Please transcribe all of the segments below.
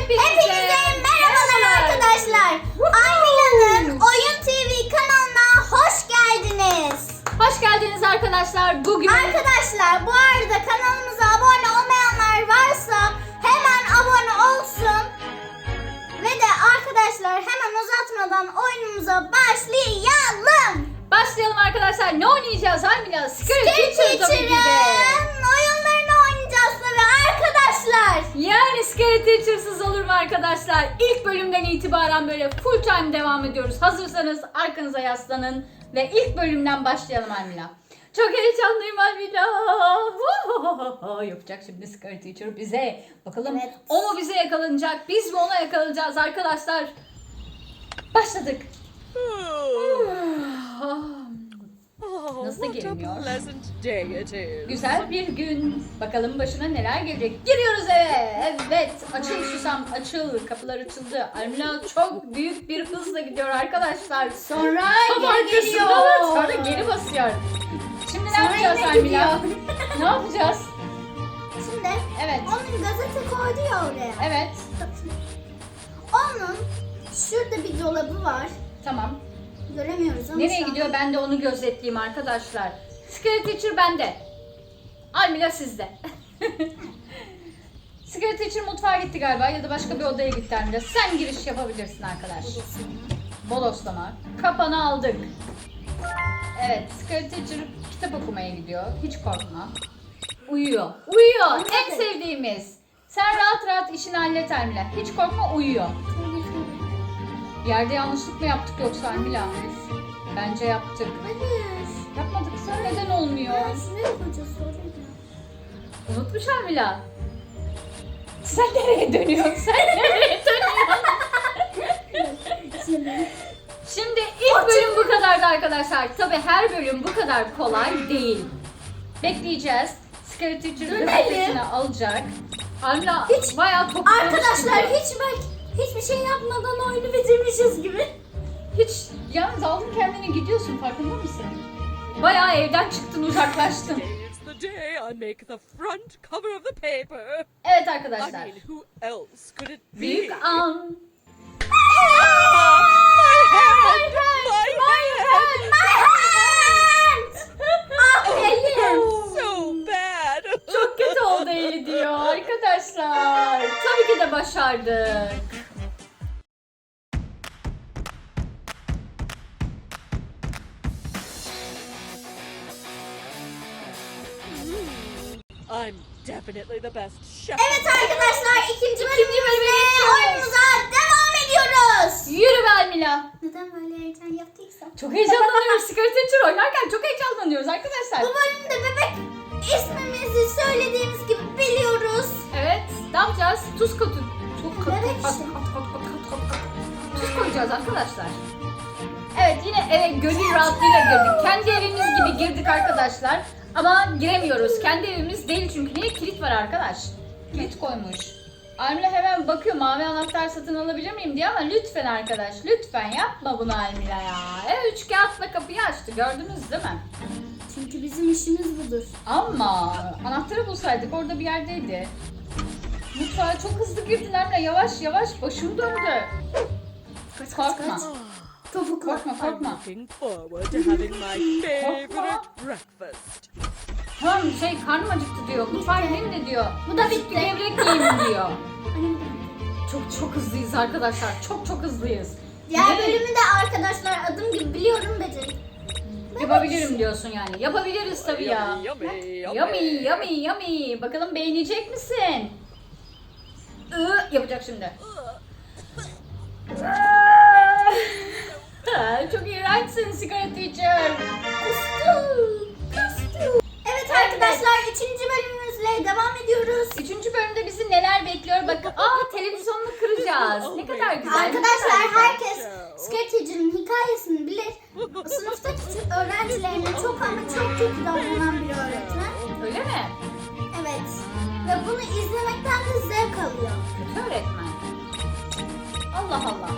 Hepinize, Hepinize merhabalar arkadaşlar. Aymila'nın Oyun TV kanalına hoş geldiniz. Hoş geldiniz arkadaşlar. Bugün Arkadaşlar bu arada kanalımıza abone olmayanlar varsa hemen abone olsun. Ve de arkadaşlar hemen uzatmadan oyunumuza başlayalım. başlayalım arkadaşlar. Ne oynayacağız ki de. Teacher'ın arkadaşlar. Yani Scary Teacher'sız olur mu arkadaşlar? İlk bölümden itibaren böyle full time devam ediyoruz. Hazırsanız arkanıza yaslanın ve ilk bölümden başlayalım Almila. Çok heyecanlıyım Almila. Yapacak şimdi Scary Teacher bize. Bakalım Evet. o mu bize yakalanacak? Biz mi ona yakalanacağız arkadaşlar? Başladık. Nasıl what a gelmiyor? pleasant day it is. Güzel bir gün. Bakalım başına neler gelecek. Giriyoruz eve. Evet. Açıl Susam açıl. Kapılar açıldı. Almila çok büyük bir hızla gidiyor arkadaşlar. Sonra Tam geri geliyor. sonra geri basıyor. Şimdi ne Sonra yapacağız yine Almila? gidiyor. ne yapacağız? Şimdi Evet. onun gazete koydu ya oraya. Evet. Onun şurada bir dolabı var. Tamam. Göremiyoruz ama Nereye şu an- gidiyor ben de onu gözetleyeyim arkadaşlar. Scary Teacher bende. Almila sizde. Scary Teacher mutfağa gitti galiba ya da başka bir odaya gitti Almila. Sen giriş yapabilirsin arkadaş. Bodoslama. Kapanı aldık. Evet, Scary Teacher kitap okumaya gidiyor. Hiç korkma. Uyuyor. Uyuyor. En sevdiğimiz. Sen rahat rahat işini hallet Almila. Hiç korkma uyuyor. Yerde yanlışlık mı yaptık yoksa Almila? Bence yaptık. Hayır. Yapmadıksa neden olmuyor? Ben şuraya koyacağız sorayım. Unutmuş Almila. Sen nereye dönüyorsun? Sen nereye dönüyorsun? Şimdi. İlk bölüm bu kadardı arkadaşlar. Tabi her bölüm bu kadar kolay değil. Bekleyeceğiz. Scary Teacher gazetesini alacak. Almila Hiç- bayağı top Arkadaşlar hiç bak hiçbir şey yapmadan oyunu bitirmişiz gibi. Hiç yalnız aldın kendini gidiyorsun farkında mısın? Bayağı evden çıktın uzaklaştın. Today is the day I'm definitely the best chef. Evet arkadaşlar ikinci geçiyoruz. oyunumuza devam ediyoruz. Yürü be Almila. Neden böyle heyecan yaptıysam? Çok heyecanlanıyoruz. Scary Teacher oynarken çok heyecanlanıyoruz arkadaşlar. Bu bölümde bebek ismimizi söylediğimiz gibi biliyoruz. Evet. Ne yapacağız? Tuz kotu. Tuz kotu. Evet işte. Tuz koyacağız arkadaşlar. Evet yine eve gönül rahatlığıyla girdik. Kendi evimiz gibi girdik arkadaşlar. Ama giremiyoruz. Kendi evimiz değil çünkü. Niye? Kilit var arkadaş. Kilit koymuş. Almila hemen bakıyor mavi anahtar satın alabilir miyim diye ama lütfen arkadaş lütfen yapma bunu Almila ya. Evet üç kağıtla kapıyı açtı gördünüz değil mi? Çünkü bizim işimiz budur. Ama anahtarı bulsaydık orada bir yerdeydi. Mutfağa çok hızlı girdiler ve yavaş yavaş başım döndü. Kaç, Korkma. Topuk var. Korkma korkma. Looking Tamam şey karnım acıktı diyor. Mutfağa gideyim de diyor. Bu da bitti. gevrek yiyeyim diyor. Çok çok hızlıyız arkadaşlar. Çok çok hızlıyız. Diğer Gidelim. bölümü de arkadaşlar adım gibi biliyorum becerim. Yapabilirim diyorsun yani. Yapabiliriz tabii ya. Yummy, yummy, Yummy yummy yummy. Bakalım beğenecek misin? Iı, yapacak şimdi. Hikayesini bilir. Sınıftaki öğrencilerine çok ama çok kötü davranan bir öğretmen. Öyle mi? Evet. Ve bunu izlemekten de zevk alıyor. Kötü öğretmen. Allah Allah.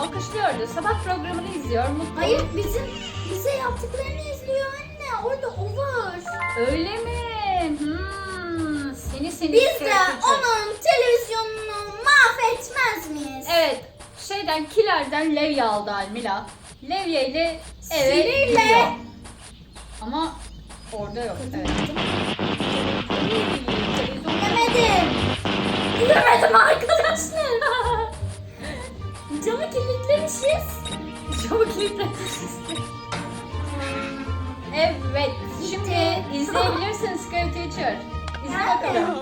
Alkışlıyordu. Sabah programını izliyor. Mutlu. Hayır bizim bize yaptıklarını izliyor anne. Orada o var. Öyle mi? Hmm. Seni seni. Biz de onun televizyonunu mahvetmek gitmez miyiz? Evet. Şeyden kilerden levye aldı Almila. Levye ile eve Sinirle. gidiyor. Ama orada yok. Evet. Gidemedim. Gidemedim arkadaşlar. Camı kilitlemişiz. Çabuk kilitlemişiz. Evet. Şimdi izleyebilirsin Scary Teacher. İzle bakalım.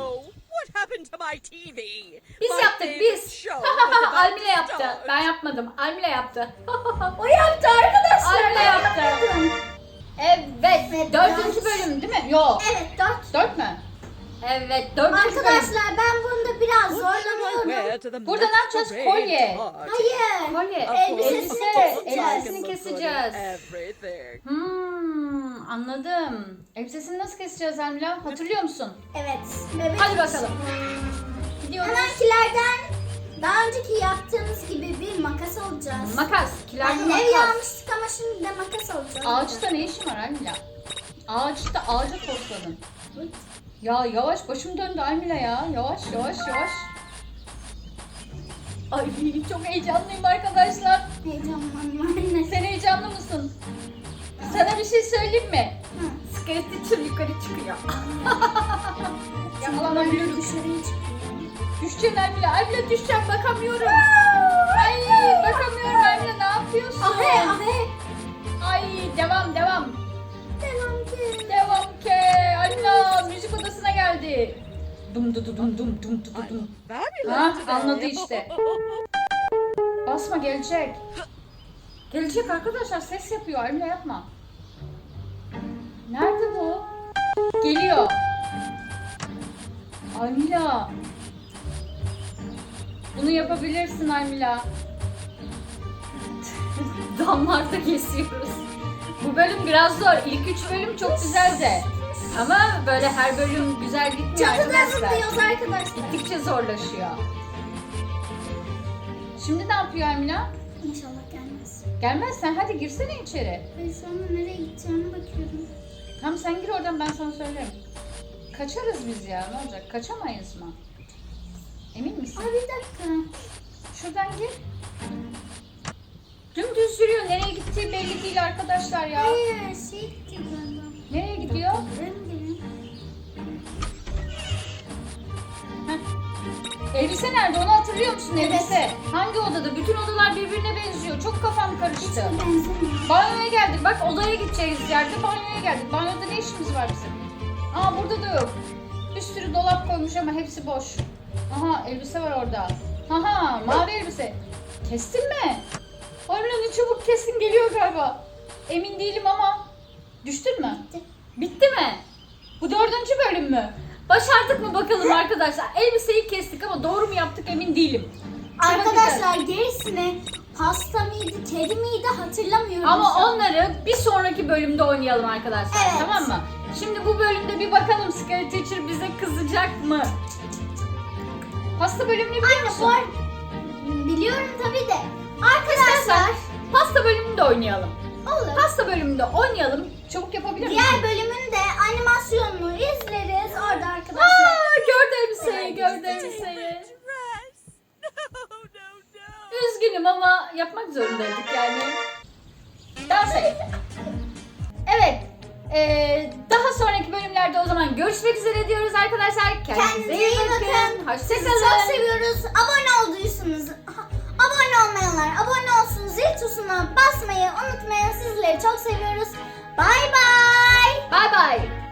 Biz My yaptık biz. to yaptı. Ben yapmadım. Almile yaptı. O yaptı arkadaşlar. Almile ben yaptı. Evet. Evet, Dördüncü dört. değil mi? Yok. Evet dört. Dört mü? Evet. Dördüncü bölüm. Arkadaşlar ben bunda biraz zorlanıyorum. Burada ne yapacağız? Kolye. Hayır. Kolye. Elbisesini Elbise. keseceğiz. Elbisesini keseceğiz. Hmm, anladım. Elbisesini nasıl keseceğiz Almila? Hatırlıyor musun? Evet. Bebek. Hadi bakalım. Gidiyoruz. Hemenkilerden daha önceki yaptığımız gibi bir makas alacağız. Makas. Kilerli Yani ev makas. almıştık ama şimdi de makas alacağız. Ağaçta ne işin var Almila? Ağaçta ağaca tosladın. Ya yavaş başım döndü Almila ya. Yavaş yavaş yavaş. Ay çok heyecanlıyım arkadaşlar. Heyecanlanma söyleyeyim mi? Hı. Skirt teacher yukarı çıkıyor. Çünkü Yakalanabilirim. dışarıya. Düşeceğim Almila. Almila düşeceğim bakamıyorum. Ay bakamıyorum Almila ne yapıyorsun? Ahe ahe. Ay devam devam. Devam ki. Devam ke. Almila müzik odasına geldi. Dum du du dum dum dum du du dum. Ha anladı işte. Basma gelecek. Gelecek arkadaşlar ses yapıyor. Almila yapma. Almila. Bunu yapabilirsin Almila. Damlarda kesiyoruz. Bu bölüm biraz zor. İlk üç bölüm çok güzeldi. Ama böyle her bölüm güzel gitmiyor Çatıda arkadaşlar. zıplıyoruz arkadaşlar. Gittikçe zorlaşıyor. Şimdi ne yapıyor Amina? İnşallah gelmez. Gelmez sen hadi girsene içeri. Ben sonra nereye gideceğine bakıyorum. Tamam sen gir oradan ben sana söylerim. Kaçarız biz ya ne olacak? Kaçamayız mı? Emin misin? Ay bir dakika. Şuradan gir. Dümdüz yürüyor. Nereye gittiği belli değil arkadaşlar ya. Hayır şey gidecek galiba. Nereye gidiyor? Elbise nerede onu hatırlıyor musun elbise? Hangi odada? Bütün odalar birbirine benziyor. Çok kafam karıştı. Banyoya geldik. Bak odaya gideceğiz yerde banyoya geldik. Banyoda ne işimiz var bizim? Aa burada da yok. Bir sürü dolap koymuş ama hepsi boş. Aha elbise var orada. Aha mavi elbise. Kestin mi? Oyunun çabuk kesin geliyor galiba. Emin değilim ama. Düştün mü? Bitti. Bitti mi? Bu dördüncü bölüm mü? Başardık mı bakalım arkadaşlar? Elbiseyi kestik ama doğru mu yaptık emin değilim. Arkadaşlar gerisini pasta mıydı, kedi miydi hatırlamıyorum. Ama an. onları bir sonraki bölümde oynayalım arkadaşlar. Evet. Tamam mı? Şimdi bu bölümde bir bakalım Scary Teacher bize kızacak mı? Pasta bölümünü biliyor Anne musun? bu ar- Biliyorum tabii de. Arkadaşlar Pasta bölümünde oynayalım. olur. Pasta bölümünde oynayalım. Çabuk yapabilir misin? Diğer bölümün de animasyonunu izleriz orada arkadaşlar. Aa, gördü elbiseyi, gördü elbiseyi. Üzgünüm ama yapmak zorundaydık yani. Dans et. Evet. eee, daha sonraki bölümlerde o zaman görüşmek üzere diyoruz arkadaşlar. Kendinize iyi bakın. Sizi Hoşçakalın. çok seviyoruz. Abone olduysanız, abone olmayanlar abone olsun. Zil tuşuna basmayı unutmayın. Sizleri çok seviyoruz. Bay bay.